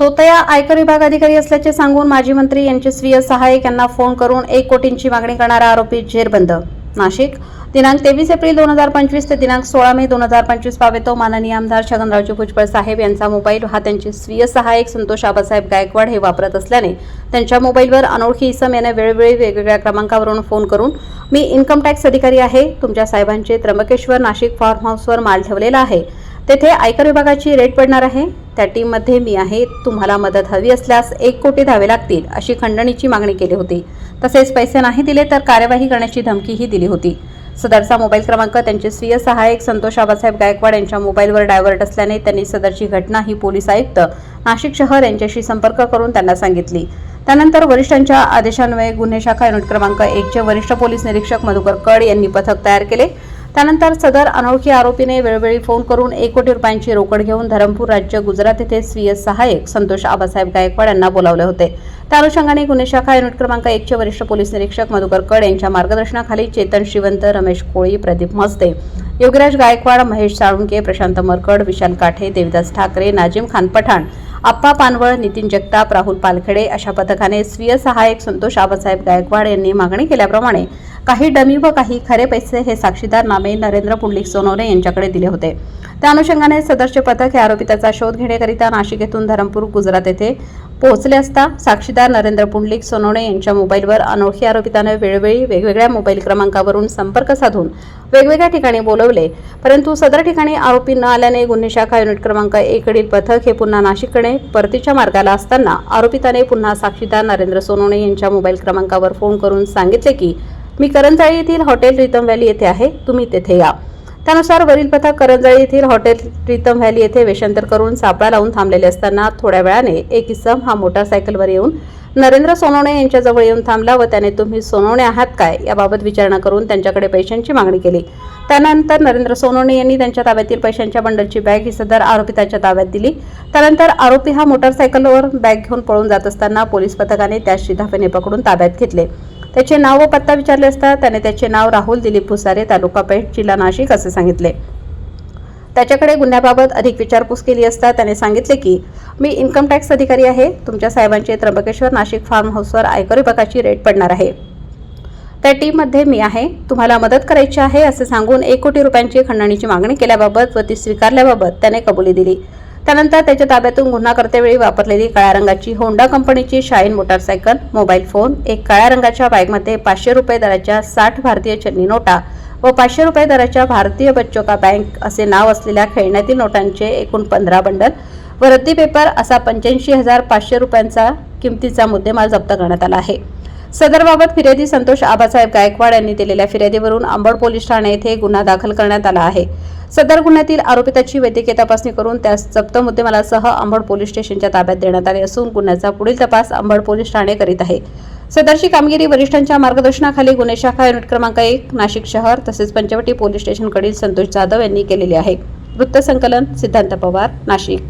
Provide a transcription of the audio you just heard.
तोतया आयकर विभाग अधिकारी असल्याचे सांगून माजी मंत्री यांचे स्वीय सहाय्यक यांना फोन करून एक कोटींची मागणी करणारा आरोपी जेरबंद. नाशिक दिनांक तेवीस एप्रिल दोन हजार पंचवीस ते दिनांक सोळा मे दोन हजार पंचवीस पावेतो माननीय आमदार छगनरावजी भुजबळ साहेब यांचा मोबाईल हा त्यांचे स्वीय सहाय्यक संतोष आबासाहेब गायकवाड हे वापरत असल्याने त्यांच्या मोबाईलवर अनोळखी इसम याने वेळोवेळी वेगवेगळ्या क्रमांकावरून फोन करून मी इन्कम टॅक्स अधिकारी आहे तुमच्या साहेबांचे त्र्यंबकेश्वर नाशिक फार्म हाऊसवर माल ठेवलेला आहे. तेथे आयकर विभागाची रेट पडणार आहे. त्या टीममध्ये मी आहे. तुम्हाला मदत हवी असल्यास एक कोटी द्यावे लागतील अशी खंडणीची मागणी केली होती. तसेच पैसे नाही दिले तर कार्यवाही करण्याची धमकीही दिली होती. सदरचा मोबाईल क्रमांक त्यांचे स्वीय सहाय्यक संतोष आबासाहेब गायकवाड यांच्या मोबाईलवर डायव्हर्ट असल्याने त्यांनी सदरची घटना ही पोलीस आयुक्त नाशिक शहर यांच्याशी संपर्क करून त्यांना सांगितली. त्यानंतर वरिष्ठांच्या आदेशान्वये गुन्हे शाखा युनिट क्रमांक एकचे वरिष्ठ पोलीस निरीक्षक मधुकर कड यांनी पथक तयार केले. त्यानंतर सदर अनोळखी आरोपीने वेळोवेळी फोन करून एक कोटी रुपयांची रोकड घेऊन धरमपूर राज्य गुजरात येथे स्वीय सहाय्यक संतोष आबासाहेब गायकवाड यांना बोलावले होते. त्या अनुषंगाने गुन्हे शाखा युनिट क्रमांक एकचे वरिष्ठ पोलीस निरीक्षक मधुकर कड यांच्या मार्गदर्शनाखाली चेतन श्रीवंत रमेश कोळी प्रदीप मस्ते योगराज गायकवाड महेश साळुंके प्रशांत मरकड विशाल काठे देविदास ठाकरे नाजिम खान पठाण आप्पा पानवळ नितीन जगताप राहुल पालखेडे अशा पथकाने स्वीय सहाय्यक संतोष आबासाहेब गायकवाड यांनी मागणी केल्याप्रमाणे काही डमी व काही खरे पैसे हे साक्षीदार नामे नरेंद्र पुंडलिक सोनवणे यांच्याकडे दिले होते. त्या अनुषंगाने सदरचे पथक हे आरोपिताचा शोध घेण्याकरिता नाशिक येथून धरमपूर गुजरात येथे पोहोचले असता साक्षीदार नरेंद्र पुंडलिक सोनवणे यांच्या मोबाईलवर अनोळखी आरोपिताने वेळोवेळी वेगवेगळ्या मोबाईल क्रमांकावरून संपर्क साधून वेगवेगळ्या ठिकाणी बोलवले. परंतु सदर ठिकाणी आरोपी न आल्याने गुन्हे शाखा युनिट क्रमांक एककडील पथक हे पुन्हा नाशिककडे परतीच्या मार्गाला असताना आरोपिताने पुन्हा साक्षीदार नरेंद्र सोनवणे यांच्या मोबाईल क्रमांकावर फोन करून सांगितले की मी करंजाळी येथील हॉटेल रितम व्हॅली येथे आहे. तुम्ही तेथे या. त्यानुसार वरील पथक करंजाळी येथील हॉटेल प्रीतम व्हॅली येथे वेषांतर करून सापळा लावून थांबलेले असताना थोड्या वेळाने एक इसम हा मोटारसायकलवर येऊन नरेंद्र सोनवणे यांच्याजवळ येऊन थांबला व त्याने तुम्ही सोनवणे आहात काय? याबाबत विचारणा करून त्यांच्याकडे पैशांची मागणी केली. त्यानंतर नरेंद्र सोनवणे यांनी त्यांच्या ताब्यातील पैशांच्या बंडलची बॅग ही सदर आरोपिताच्या ताब्यात दिली. त्यानंतर आरोपी हा मोटारसायकलवर बॅग घेऊन पळून जात असताना पोलीस पथकाने त्यास शिधाफेने पकडून ताब्यात घेतले. त्याचे नाव व पत्ता विचारले असता त्याने त्याचे नाव राहुल दिलीप भुसारे तालुका पेठ जिल्हा नाशिक असे सांगितले. त्याच्याकडे गुन्ह्याबाबत अधिक विचारपूस केली असता त्याने सांगितले की मी इन्कम टॅक्स अधिकारी आहे. तुमच्या साहेबांचे त्र्यंबकेश्वर नाशिक फार्म हाऊसवर आयकर विभागाची रेट पडणार आहे. त्या टीममध्ये मी आहे. तुम्हाला मदत करायची आहे असे सांगून एक कोटी रुपयांची खंडणीची मागणी केल्याबाबत व ती स्वीकारल्याबाबत त्याने कबुली दिली. त्यानंतर त्याच्या ताब्यातून गुन्हा करतेवेळी वापरलेली काळ्या रंगाची होंडा कंपनीची शाईन मोटारसायकल मोबाईल फोन एक काळ्या रंगाच्या बॅगमध्ये पाचशे रुपये दराच्या साठ भारतीय चलनी नोटा व पाचशे रुपये दराच्या भारतीय बच्चोका बँक असे नाव असलेल्या खेळण्यातील नोटांचे एकूण पंधरा बंडल व रद्दी पेपर असा पंच्याऐंशी हजार पाचशे रुपयांचा किमतीचा मुद्देमाल जप्त करण्यात आला आहे. सदरबाबत फिर्यादी संतोष आबासाहेब गायकवाड यांनी दिलेल्या फिर्यादीवरून अंबड पोलीस ठाणे येथे गुन्हा दाखल करण्यात आला आहे. सदर गुन्ह्यातील आरोपिताची वैद्यकीय तपासणी करून त्यास जप्त मुद्देमालासह अंबड पोलीस स्टेशनच्या ताब्यात देण्यात आले असून गुन्ह्याचा पुढील तपास अंबड पोलीस ठाणे करीत आहे. सदरची कामगिरी वरिष्ठांच्या मार्गदर्शनाखाली गुन्हे शाखा युनिट क्रमांक एक नाशिक शहर तसेच पंचवटी पोलीस स्टेशनकडील संतोष जाधव यांनी केलेली आहे. वृत्तसंकलन सिद्धांत पवार नाशिक.